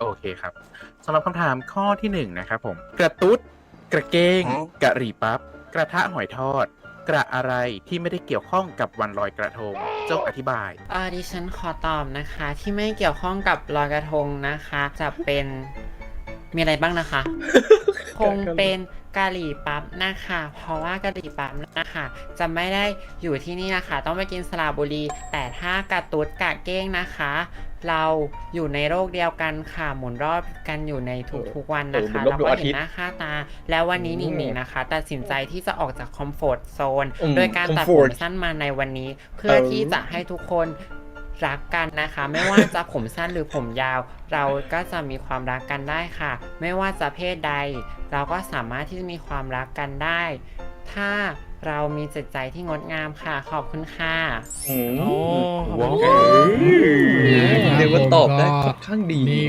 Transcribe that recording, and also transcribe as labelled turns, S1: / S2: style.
S1: โอเคครับสำหรับคำถามข้อที่หนึ่งนะครับผม กระตุ้ดกระเก้งกะหรี่ปั๊บ กระทะหอยทอด กระอะไรที่ไม่ได้เกี่ยวข้องกับวันลอยกระทงจงอธิบาย
S2: เอ่อดิฉันขอตอบนะคะ ที่ไม่เกี่ยวข้องกับลอยกระทงนะคะ จะเป็นมีอะไรบ้างนะคะ คงเป็นกะหรี่ปั๊บนะคะ เพราะว่ากะหรี่ปั๊บนะคะ จะไม่ได้อยู่ที่นี่นะคะ ต้องไปกินสระบุรี แต่ถ้ากระตุดกะเก้งนะคะ เราอยู่ในโลกเดียวกันค่ะ หมุนรอบกันอยู่ในทุกๆวันนะคะ
S3: เออหมุนรอบ
S2: เรา
S3: ดวง
S2: ก็
S3: อาทิ
S2: เห็
S3: ต
S2: น
S3: ย์
S2: หน้าค่าตา แล้ววันนี้หนิงหนิงนะคะ ตัดสินใจที่จะออกจากคอมฟอร์ตโซน
S3: อืม
S2: โดยการตัดผม
S3: comfort
S2: สั้นมาในวันนี้ เพื่อ
S3: เออ
S2: ที่จะให้ทุกคนรักกันนะคะ ไม่ว่าจะผมสั้นหรือผมยาว เราก็จะมีความรักกันได้ค่ะ ไม่ว่าจะเพศใด เราก็สามารถที่จะมีความรักกันได้ ถ้าเรามีจิตใจที่งดงามค่ะ ขอบคุณค่ะ
S3: อืม
S4: โอ้
S3: ว้าว
S4: ขอบคุณครับ
S3: เรียกว่าตอบได้
S4: ก็
S3: ค่อนข้างดี
S4: นี่